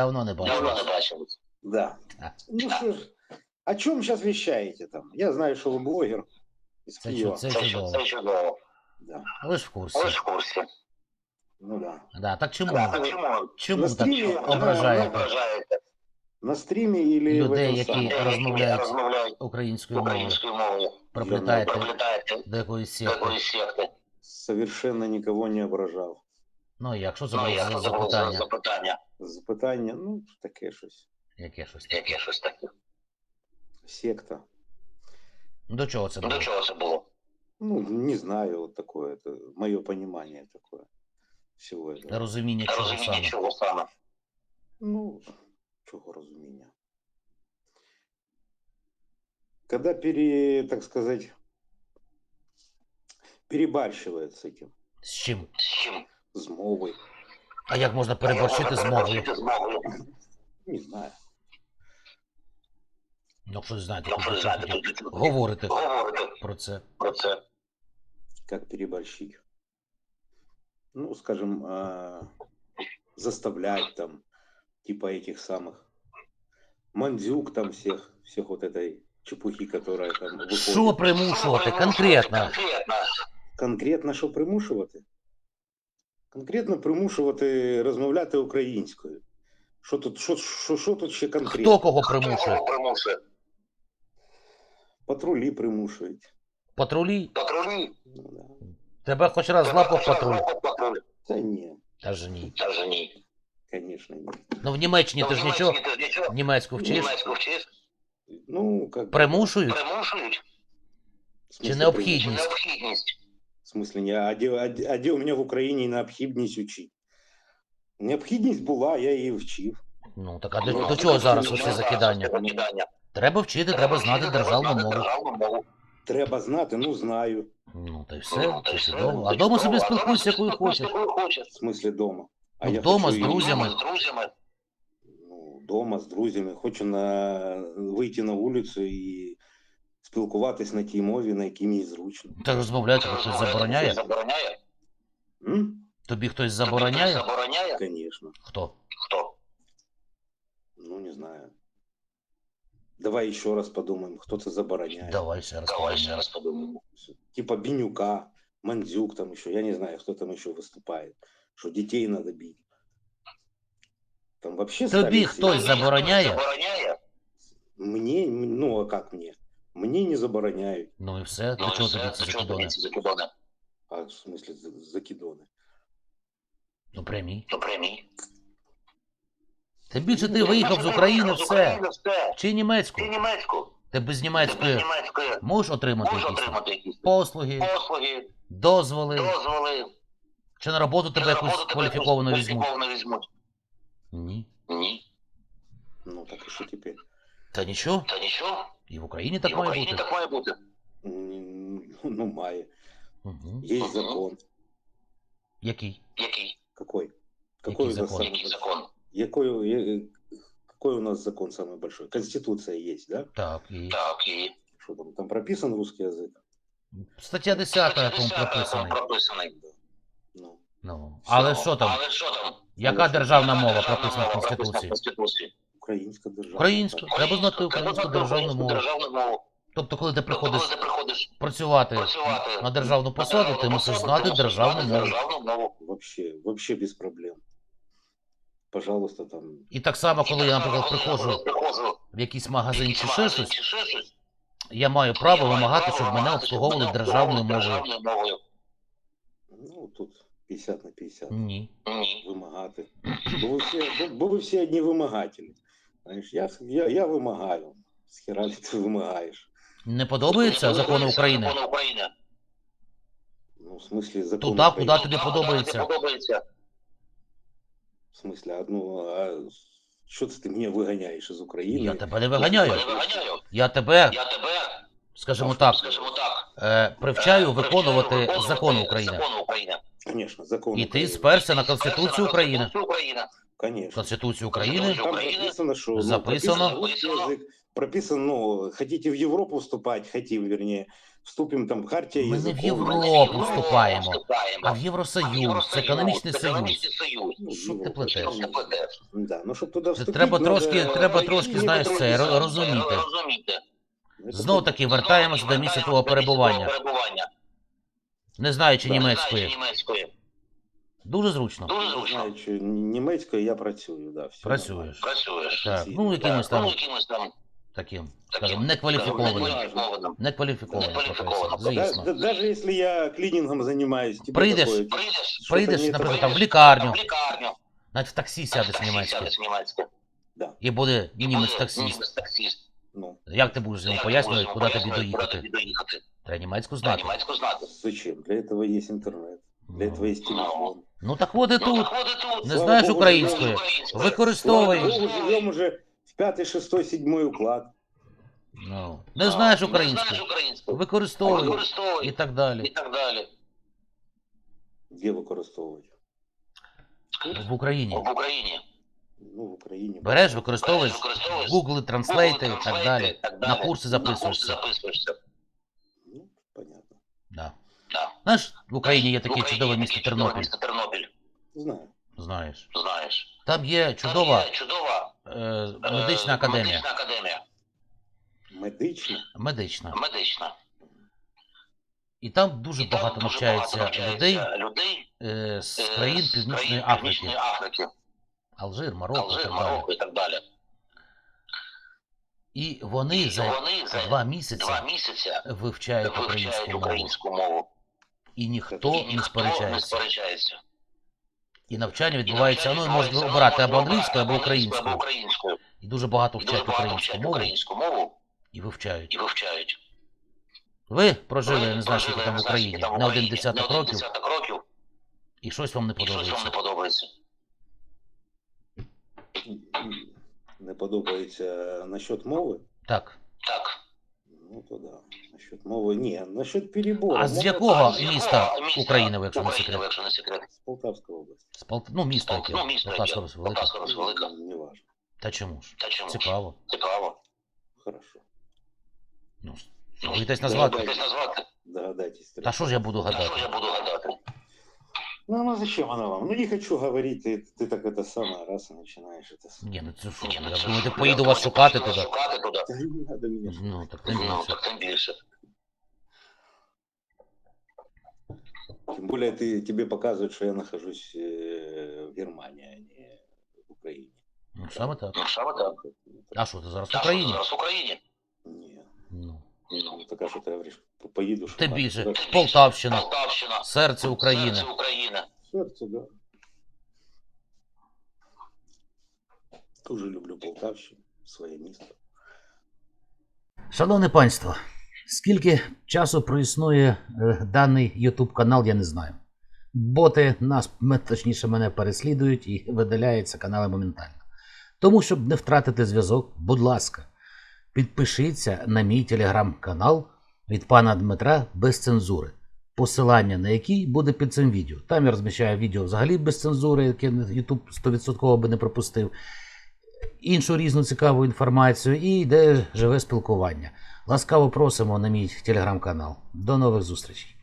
Давно не Давно не бачились. Да. А. Ну что ж, о чем сейчас вещаете там? Я знаю, что вы блогер из Це Киева. чу- це Це, чудово. це чудово. Да. Ви ж в курсі. Ви ж в курсі. Ну да. Да, так чому? Да, так чому? Чому На так стрімі Чому ображаєте ображаєте На стриме или в Людей, які самом? розмовляють які розмовляють українською українською мовою? Проплітаєте Проплітаєте до якоїсь секти. секти. Совершенно никого не ображав. Ну як, що це Ну, було запитання? запитання. Запитання, ну, таке щось. Яке щось таке? Яке щось таке. Секта. До чого це було? До чого це було? Ну, не знаю, вот такое, это мое понимание такое всего этого. Розуміння чого Розуміння саме? чого саме. Ну, чего разумения. Когда пере, так сказать, перебарщивает с этим, З чим? З чим? с мовой, А як можна переборщити з мовою? Переборщити з мовою. не знаю. Ну, якщо не знаєте, Ну, то що про ви що знаєте, тоді тут говорите говорите про це. про це. Как переборщить? Ну, скажем, а, заставлять там, типа этих самых мандзюк там всех, всех вот этой чепухи, которая там выходит. Що примушувати конкретно? Конкретно. Конкретно що примушувати? Конкретно примушувати розмовляти українською. Що тут, що, що, що тут ще конкретно? Хто кого примушує? Кого примушує? Патрулі примушують. Патрулі? Патрулі. Ну, да. Тебе хоч раз злапав патруль? Та ні, Та ж ні. Даже ні. звісно, ні. Ну в Німеччині ти ж нічого німецьку вчиш? Німецьку вчиш? Ну, как Примушують? Примушують? в Чи смысле, необхідність? Чи необхідність? В смысле, а де, а, де- а де у мене в Україні необхідність учити? Необхідність була, я її вчив. Ну так а до, Ну, до чого зараз Ну, зараз закидання? закидання. Треба вчити, треба знати державну знати мову. Державну мову. Треба знати, ну знаю. Ну та й Ну, все, та й це все. чудово. А вдома собі дома спілкуйся, собі якою хочеш. В якою хочеш. смысле дома. А Ну, я вдома хочу з і- друзями. З друзями. Ну, дома з друзями. Хочу на... вийти на вулицю і спілкуватись на тій мові, на якій мені зручно. Та розмовляти тобі хтось забороняє? Забороняє? М? Тобі хтось Тобі забороняє? хтось Забороняє? Конечно. Хто? Хто? Ну, не знаю. Давай еще раз подумаем, кто это забороняет. Давай ще раз Давай ще подумаємо. раз подумаємо. Типа Бенюка, Мандзюк там еще. Я не знаю, кто там еще выступает. Что детей надо бить. Там вообще... Тобі ставить хтось себе- забороняє? Забороняє? Мне, ну а как мне? Мне не забороняют. Ну і все, Ну, чого тобі ці закидони? А в смысле за- закидоны? Ну прямі. Ну, прямі. Тим більше ти виїхав з України, все. Все. Чи німецьку? Ти німецьку. Ти без Ти німецької можеш отримати можеш якісь отримати якісь послуги, послуги, дозволи, дозволи. чи на роботу тебе на якусь роботу тебе кваліфіковану якусь візьмуть? кваліфіковану візьмуть. Ні. Ні. Ну так и что теперь? Та нічого, Та нічого. і в Україні І так в має Україні бути. так має бути. М, Ну, мае. Угу. Есть Мгм. закон. Який? Який? Какой? Какой у нас закон? самый Який большой? закон? Какой, э, какой у нас закон самый большой? Конституция есть, да? Так, і Так, і... Что там? Там прописан русский язык? стаття 10 Стаття там 10 прописаний. прописаний. Да. Ну, Ну, але що там? Але що там? Яка державна мова Державна прописана в мова прописана Конституції? Конституції. держава. Українська. Треба знати українську державну мову. Тобто, коли ти Тобто, коли приходиш ти приходиш працювати працювати на державну посаду, ти мусиш знати ти державну мову. Державну мову. Вообще, вообще без проблем. Пожалуйста, там. І так само, коли я, наприклад, приходжу в якийсь магазин чи ще щось, я маю право вимагати, щоб мене обслуговували державною мовою. державною мовою. Ну, тут 50 на 50. Ні. Ні. Вимагати. Бо ви всі, бо ви всі одні вимагателі. Знаєш, я, я, я вимагаю. З хера ли ти вимагаєш? Не закони подобаються України? Ну, в смысле, закон Туди, України. куди тобі подобається. подобається. В смысле, одну, а що це ти мене виганяєш із України? Я тебе не виганяю. Я. Я тебе, Я тебе, скажімо так, скажімо так, е, привчаю е, виконувати закони України. України. Закон І ти України. сперся на Конституцію України. Конституцію України. Конечно. Конституцію України Конституцію Там України прописано, что ну, записано. прописан русский язык, прописано, ну, хотите в Европу вступать, хотим, вернее, вступим там, хартия Мы не в языков. Европу вступаємо, вступаємо. а в Євросоюз, це економічний це союз. економічний союз. Ну, Що ти ну, плетеш? Що ти плетеш? Да, ну щоб туди Це вступити, треба надо- трошки- треба трошки, Ні, знаєш, ні, це, ні, ро- розуміти. Розуміти. це Знов таки вертаємося до місця твого перебування, перебування. не знаючи Да. німецької. Дуже зручно. Дуже зручно. Знаючи німецькою, я працюю, да, все Працюєш. Працюєш. Так, Всі, ну якимось Ну, там якимось там таким, таким, скажімо, некваліфікованим. некваліфікованим. Некваліфікованим Да, звісно. да- даже если я клинингом занимаюсь, тебе Прийдеш, такое, Прийдеш, что-то Прийдеш, не наприклад, там в лікарню, в лікарню. навіть в таксі сядеш німецьке, сядеш німецьке. і буде німець таксіст. Німець-таксіст. Ну, Як ти будеш йому пояснювати, куди тобі доїхати? Доїхати. Треба німецьку Знати. знати. Німецьку знати. зачем? Для этого есть интернет, для этого Ну, есть телефон. Ну так от і Ну, тут. так от і тут. Не знаєш української? Використовуєш. Живем уже в пятый, шестой, седьмой уклад. Ну, не знаєш українську. знаєш українську. Використовуй Використовуй. і так І далі. так далі. Где використовувати? В Україні. В Україні. Ну, в Україні. Береш, використовуєш Google Translate і так далі. і так На далі. курси На курси записуєшся. Да. Знаєш, в Україні є таке чудове місто Тернопіль. Місто Тернопіль. Знаю. Знаєш. Знаєш. Там є Там є чудова е, е, медична академія. Медична академія. Медично. Медична. Медична. І там дуже І там багато дуже навчається багато людей людей е, з е, країн з Північної країн Африки. Північної Африки. Алжир, Марокко і Алжир, так далі. Марокко і так далі. І вони І за вони за два місяці два місяці вивчають вивчають українську мову. українську мову. І ніхто І не ніхто не сперечається. сперечається. І навчання відбувається, ну, навчання можна обирати ну, або англійською, або українською. Або українською. І дуже багато вчать українську мову українську мову і вивчають. і вивчають. Ви прожили, я Ви не знаю, скільки там в не Україні, там в не один Україні, десяток не один років, десяток років, і щось вам не і щось вам не подобається. подобається. Не подобається насчет мови? Так. Так. Ну, то да. Насчет мови ні. Насчет перебору. А з якого А міста України, ви, якщо не секрет? якщо не секрет? З Полтавської області. З Пол... Ну, місто яке. Ну, місто Полтавська область велика. Полтавська область велика. Не важно. Та чому ж? Та чому? Цікаво. Цікаво. Хорошо. Ну, Ну, боїтесь назвати? да, Хтось назвати? Догадайтесь. Та що ж я буду Та що гадати? я буду гадати? Ну, ну зачем она вам? Ну, не хочу говорить, ты, ты так это самое, раз и начинаешь это самое. Ні, ну це що? Ні, ну Я це думаю, ж- ти поїду вас шукати поїду туди. Шукати туди. Да не надо меня. Ну, так тим Ну, більше. так тим більше. Тем более ты, тебе показывают, что я нахожусь э, в Германии, а не в Украине. Ну, саме так. Ну, саме так. А що, ти зараз в Та що, Україні? Зараз в Україні. Ну. Ну, Ну, так а что ты говоришь? По- Поеду Тим шукать. більше. Полтавщина, Полтавщина. серце України. Серце України. Сердце, да. Тоже люблю Полтавщину, своє місто. Шановне панство, скільки часу проіснує е, даний YouTube канал, я не знаю. Боти нас, точніше, мене переслідують і видаляються канали моментально. Тому, щоб не втратити зв'язок, будь ласка, підпишіться на мій телеграм-канал від пана Дмитра без цензури, посилання на який буде під цим відео. Там я розміщаю відео взагалі без цензури, яке YouTube 100% би не пропустив іншу різну цікаву інформацію і йде живе спілкування. Ласкаво просимо на мій телеграм-канал. До нових зустрічей.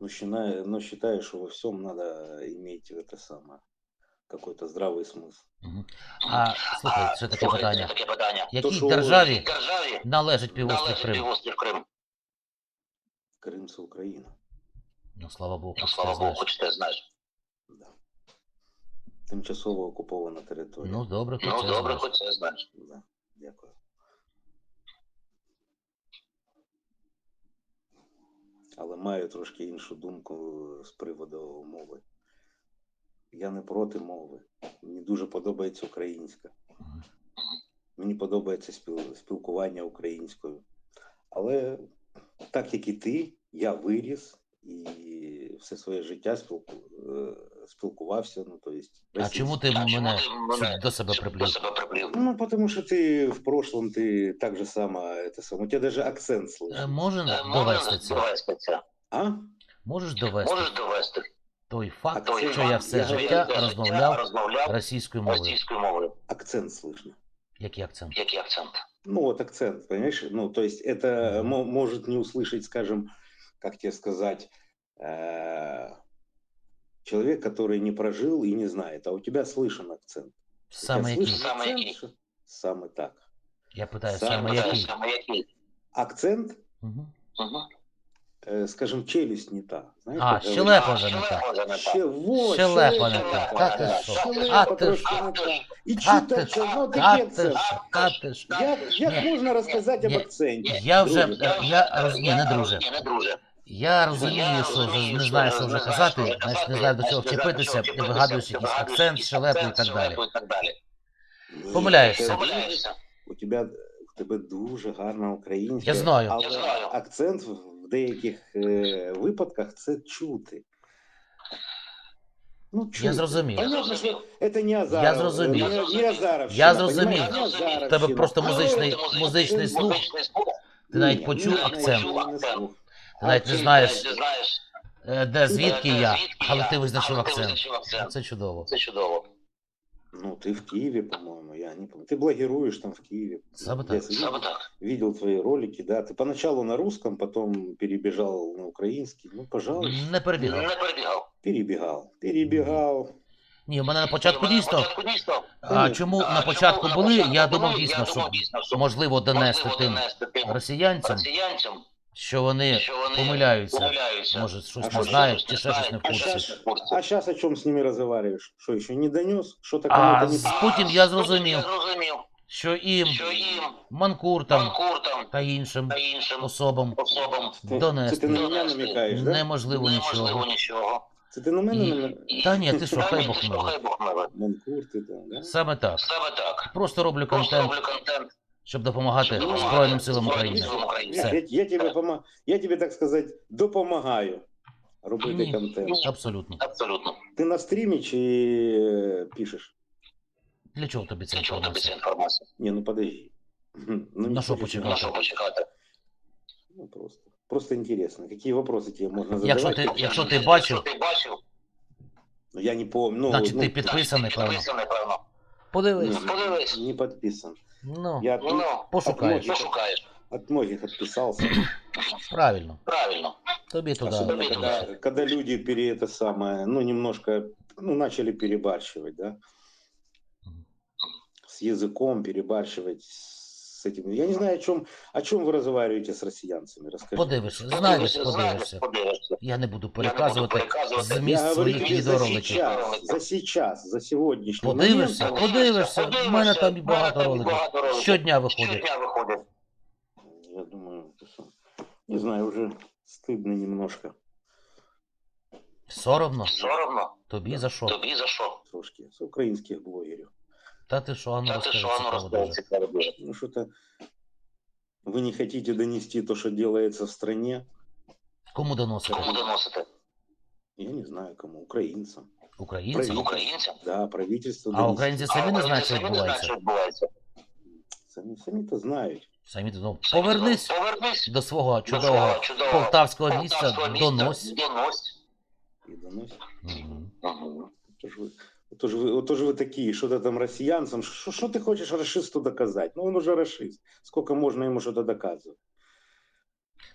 Ну, считаю, но считаю, что во всем надо иметь это самое, какой-то здравый смысл. Мгм. А слухай, ще таке слухайте, питання. Таке питання. Якій що- державі Державі належить півострів належить Крим? півострів Крим. Крым це Украина. Ну, слава Богу, Ну, хоч слава ти Богу, знаєш. хоч ти знаєш. Да. Тимчасово окупована територія. Ну, добре, хоч Ну, це добре, знаєш. хоч це знаєш. Да, дякую. Але маю трошки іншу думку з приводу мови. Я не проти мови. Мені дуже подобається українська. Мгм. Мені подобається спіл- спілкування українською. Але так як і ти, я виріс і все своє життя спілку... е, спілкувався. Ну, то есть, А російською. чому ти А чому мене ти мене сюди до себе До приплів? себе приплів. Ну, потому что ты в прошлом ты так же само, это само, у тебя даже акцент Е, слышно. Може Е, довести Можеш це? довести це? А? Можеш довести Можеш довести? Той факт, той що я факт, все я- життя я розмовляв розмовляв російською мовою. російською мовою. Акцент слышно. Який акцент? Який акцент? Ну, вот акцент, понимаешь? Ну, то есть это мо- может не услышать, скажем, как тебе сказать, э, человек, который не прожил и не знает, а у тебя слышен акцент. Саме який? Саме акцент, який? Саме так. Я питаю, Саме саме який? Акцент, Мгм. Мгм. Э, скажем, челюсть не та. Знаешь, А, щелепа вже не. Ще, вот, Щелепа не щелепа та. та, Та ти що? Щелепа А ти трошки не та. І А чуть ти так, що? ну А такий ти акцент. що? А ти що? Як, як Ні. можна розказати об Я- акценті? Я вже, друже? е, я роз... Ні, не друже. Я розумію, що вже не знаю, що вже казати, не знаю до чого вчепитися, і вигадуєш якийсь акцент, щелепу і так далі. Ні, Помиляєшся. це- Помиляєшся. У тебе, у тебе дуже гарна українська. Я знаю. Але акцент в деяких е, випадках це чути. Ну, чути. Я зрозумів. Понятно, що це не Азаров. Я зрозумів. Не, не Азаровщина, Я зрозумів. понімаєш? Не В Азаровщина. Тебе просто музичний, музичний слух, ти навіть почув акцент, ти навіть не знаєш, е, де звідки я, але ти визначив акцент. визначив акцент. Це чудово. Це чудово. Ну, ты в Киеве, по-моему, я не помню. Ты блогируешь там в Киеве. Саме Я так. Саме видел, так. видел твои ролики, да. Ты поначалу на русском, потом перебежал на украинский. Ну, пожалуйста. Не перебігав. Не перебігав. Перебегал. Перебегал. Ні, у мене на початку На дійсно. початку дійсно. А чому А на початку чому були, на початку я були, думав я дійсно, що думав, дійсно, що можливо донести можливо тим донести тим росіянцям, росіянцям, що вони що вони помиляються. помиляються. Може, щось А не знають, чи ще щось не в А курсі. сейчас, а щас о чем с ними разговариваешь? Что, еще не донес? Что-то А, кому-то не... з- Потім я зрозумів. Я зрозумів, Що їм, що їм, манкуртам банкуртам та іншим та іншим особам особам Ты, це донести. ти на мене намікаєш, да? неможливо неможливо нічого. нічого. Це ти на мене І- намікаєш? Та ні, ти що, Та хай ні, Бог ти що, милує. хай Бог милує. Манкурти, да, да? Саме так. Саме так. Просто роблю Просто контент, роблю контент. Щоб допомагати Збройним силам України. України. Все. Я, я, тебе пома... я тебе, так сказать, допомагаю робити Ні. контент. Абсолютно. Абсолютно. Ти на стрімі чи е, пишеш? Для чого тобі ця Для чого тобі ця інформація? інформація? Не, ну подожди. Ну, На що почекати? На що почекати? Ну, просто. Просто интересно, какие вопросы тебе можно задавать? Якщо ти, якщо ти бачив, Якщо ти бачив, Ну, я не помню. Ну, значить ну, ти підписаний, певно. підписаний, певно. Подивись. не, Подивись. не подписан. Ну, Я Ну, пошукаєш. пошукаєш. от многих отписался. Правильно. Правильно. Тобі туди. Особенно, да, когда, більше. когда люди пере это самое, ну, немножко, ну, начали перебарщивать, да? С языком перебарщивать, с этим. Я не знаю, о чем, о чем вы разговариваете с россиянцами. Расскажи. Подивишся, знайдеш, подивишся. подивишся. Я не буду Я не буду переказувати переказувати. зміст Я говорю своїх тебе за відеороликів. сейчас, за сейчас, за сегодняшний Подивишся, момент. подивишся. В мене там і багато В мене там роликів. багато роликів. Щодня виходить. Щодня виходить. Я думаю, это сам- не знаю, уже стыдно немножко. Соромно. Соромно. Тобі за що? Тобі за що? Трошки с украинских блогеров. Та ти що, ану Та розкажи що, цікаво дуже. цікаво дуже. Ну что-то вы не хотите донести то, что делается в стране. Кому доносити? Кому доносити? Я не знаю кому, украинцам. Українцям? Українцям? Да, правительство. А донести. українці самі не знають, що самі відбувається. що відбувається. Сами, сами-то знают. Самі ну, повернись Повернись до свого до чудового свого чудового полтавського місця, полтавського міста. донось. Донось. И доносят. Мгм. Мгм. Вот же вы, вот же вы, вот же вы такие, что-то там россиянцам. Что что ты хочешь расисту доказать? Ну он уже расист. Сколько можно ему что-то доказывать?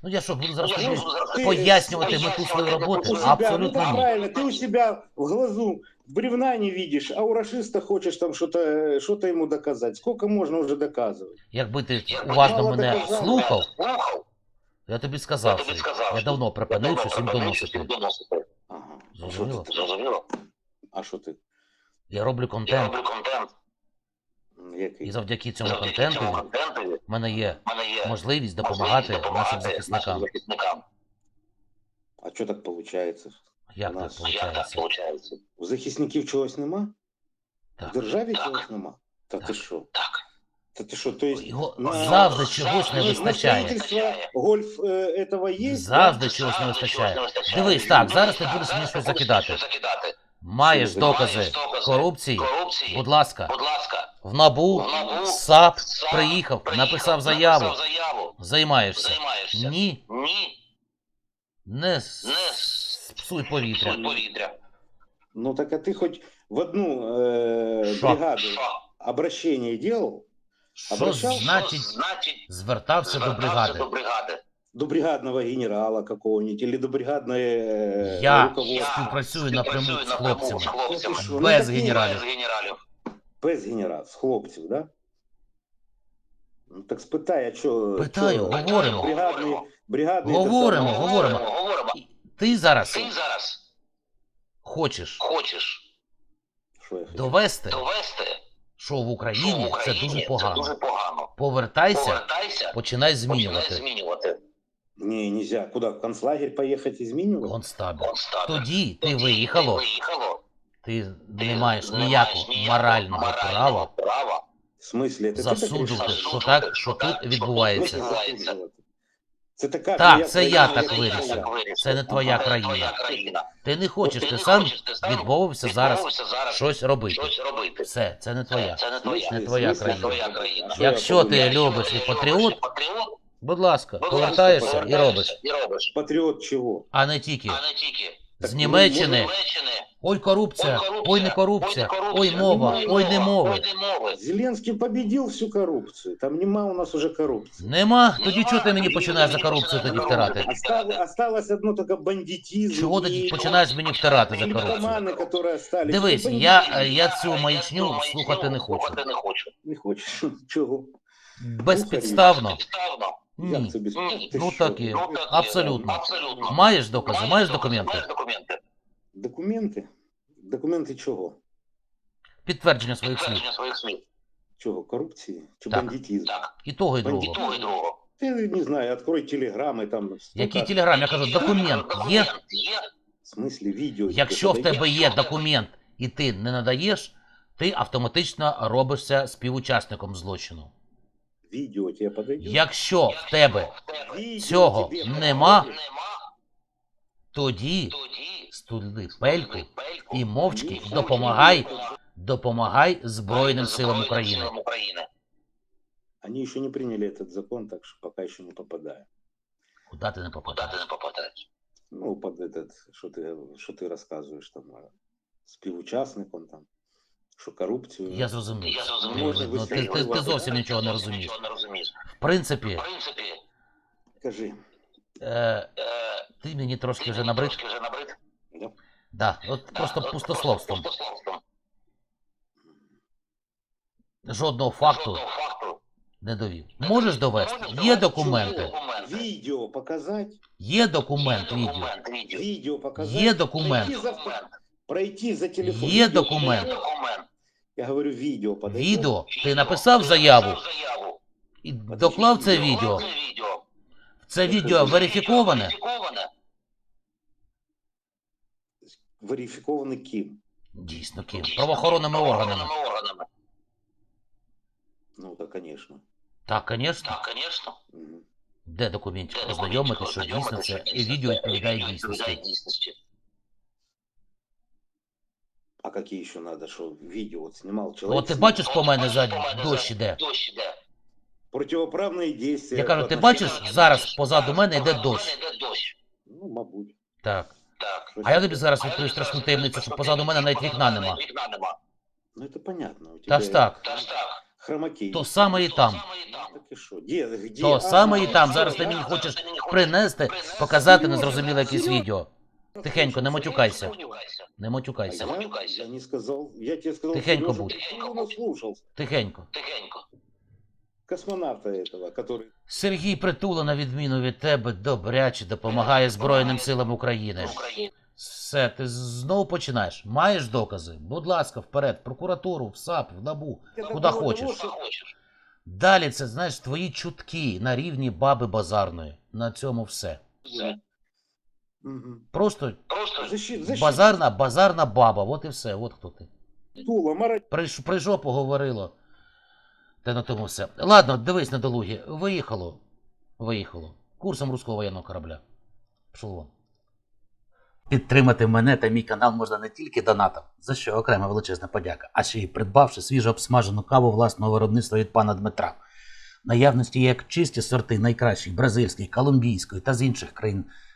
Ну я що, буду зараз Я тобі ж зараз Ти- пояснювати пояснювати мету своєї роботи? У себя, ну Абсолютно так ні. правильно, ты у себя в глазу бревна не видишь, а у расиста хочешь там что-то что ему доказать. Сколько можно уже доказывать? Якби ти Якби уважно мало мене доказав, слухав, Слухав. я тобі Я сказав, тобі що сказав. я що давно припинив давно щось їм припинив щось їм доносити. доносити. Ага. А что Зрозуміло. Я роблю Я контент, роблю контент. Який? і завдяки цьому Завдяки цьому контенту в мене є можливість можливість допомагати нашим захисникам. нашим захисникам. А що так виходить? Як У так нас- Як так виходить? У захисників чогось нема? В державі Так. чогось нема? Та ти що? Так. Та ти що, то есть Його на- завжди чогось не вистачає. гольф этого є? Завжди чогось не вистачає. Дивись, так, зараз ти будеш мені щось закидати. Маєш докази Маєш докази корупції? Корупції. Будь ласка, Будь ласка. в НАБУ, В НАБУ, САП САП приїхав, приїхав, написав заяву, Написав заяву. займаєшся. Займаєшся. Ні, Ні. не с- псуй повітря. Псуй повітря. Ну так а ти хоч в одну е, бригаду Що? обращение делал? Що значить значить, звертався до бригади? до бригади. До бригадного генерала какого-нибудь или до бригадное э, Я руководство. співпрацюю напряму з хлопцями. хлопцями. Ну, ти що, Без ну, генералів. Без генералів. Без генерал, з хлопців, да? Ну, так спитай, а що... Питаю, що говоримо. Бригадний, бригадний... Говоримо, саме- говоримо. говоримо. Ти зараз Ти зараз хочеш хочеш Що я довести, довести, що в що в Україні це Україні дуже це погано. дуже погано. Повертайся, Повертайся, починай починай змінювати. змінювати. Не, нельзя. Куда, в концлагерь поехать и змінювати? Концтабір. Констабір. Тоді ти Тоді виїхало, Ти виїхало. ти Ти не маєш не ніякого маєш ніякого морального права права В смысле? Это ти засуджувати, так що рішив? так, що тут В відбувається. смысле засуджувати? Це така Так, я це я країна, так як вирішив. я. Це не твоя Це країна. твоя країна. Ти не хочеш, Ти ти не сам хочеш, ти сам відмовився зараз відмовився зараз щось робити. щось робити. Все, це не твоя. Це не твоя. Не твоя В смислі, країна. Твоя країна. Що Якщо я ти повинен? любиш і Якщо ти патріот, любиш і патріот, будь ласка, будь ласка, повертаєшся і повертаєшся робиш. І робиш. Патріот чого? А не тільки А не тільки Так, з ну, Німеччини. Ой, корупція, Ой, не корупція, ой, мова, ой, не мови. Мови. Зеленський победил всю коррупцию. Там нема у нас уже коррупции. Нема, тоді чого ти мені починаєш за корупцію тоді втирати? корупцію. Остав- осталось одно только бандитизм. Чого ти починаєш мені втирати за корупцію? наркоманы, которые остались. Дивись, Ну, я, я цю маячню слухати не хочу. не хочу. Хочеш. Чого? Безпідставно. Підставно. Ні. Як це без... Ні. Ти Ну що? так є. Ну, так є. Абсолютно. Абсолютно. Маєш докази, маєш документи? Маєш документи. Документи? Документи чого? Підтвердження своїх слів. Підтвердження своїх слів. Чого? Корупції? Чи Так. бандитизм? Так. І того, і другого. Того і другого. Ти не знаю, открой телеграми там. Який столько- телеграм? Я кажу, документ є. Є. В смысле, відео. Якщо в тебе є документ і ти не надаєш, ти автоматично робишся співучасником злочину. Відео тебе подойдет? Якщо в тебе Відео цього тебе нема, подойдет? Нема. тоді Тоді стули пельку пельку і мовчки Ні, допомагай, Збройним допомагай Збройним силам України. силам України. Они еще не приняли этот закон, так что пока еще не попадаю. Куди ти не Куди попадаєш? ти не попадаєш? Ну, под этот, что ты, что ты рассказываешь там, а, співучасником там, що корупцію. Я зрозумів. Я зрозумів. Ну, ти, ти, ти зовсім нічого не розумієш. В принципі, В принципі, Кажи. е, ти мені трошки ти вже набрид. трошки вже набрид. Да? Да, от Да, просто пустословством. Пустословством. Жодного факту Жодного факту. не довів. Можеш довести? Можеш Є документи. Відео показати. Є документ відео. документ, відео. Відео показати. Є документ. Пройти за, телефон. Є документ. Я говорю, відео подойдет. Відео. Ти написав заяву і доклав це відео. Це відео. Верифіковане. Верифіковане. Ким? Дійсно, ким? Правоохоронними органами. Ну, так, конечно. Так, звісно. Так, звісно. Де документів ознайомити, що дійсно це відео відповідає дійсності. дійсності. А какие еще надо, что видео вот снимал человек? От ти снимал. бачиш по мене ззаді, По мене дощ ззаді іде. Дощ іде. Противоправные действия. Я кажу, по ти отношению- бачиш, зараз позаду мене йде Позаду дощ. мене йде дощ. Ну, мабуть. Так. Так. А я тобі зараз А я відкрию тобі страшну зараз таємницю, що відкрию позаду мене навіть позаду вікна мене нема. навіть Вікна нема. Ну, это понятно. У Та тебя ж так. Та ж так. Хромакей. То саме і То там. саме і там. Так и что? Где? Где? То А, саме і ну, там. всё, Зараз ти я- мені хочеш Ти мені хочеш принести, принести, показати Серйозно? незрозуміле якесь Серйозно? відео. Тихенько, не матюкайся. Не матюкайся. Не А матюкайся. Не я, матюкайся. я не сказал. Я тебе сказал, Тихенько Сережа, будь. ты его наслушался. Тихенько. Тихенько. Космонавта этого, который... Сергій Притула, на відміну від тебе, добряче допомагає Збройним силам України. Україна. Все, ти знову починаєш. Маєш докази? Будь ласка, вперед, в прокуратуру, в САП, в НАБУ. Куди хочеш. Що хочеш. Далі це, знаєш, твої чутки на рівні баби базарної. На цьому все. Мгм. Просто Просто Защит, защит. базарна, базарна баба. От і все, от хто ти. Тула, Марат. Приш, прийшло, поговорило. Та на тому все. Ладно, дивись недолугі. Виїхало. Виїхало. Курсом руського воєнного корабля. Пішов вон. Підтримати мене та мій канал можна не тільки донатом, за що окрема величезна подяка, а ще й придбавши свіжо обсмажену каву власного виробництва від пана Дмитра. В Наявності є як чисті сорти найкращих бразильської, колумбійської та з інших країн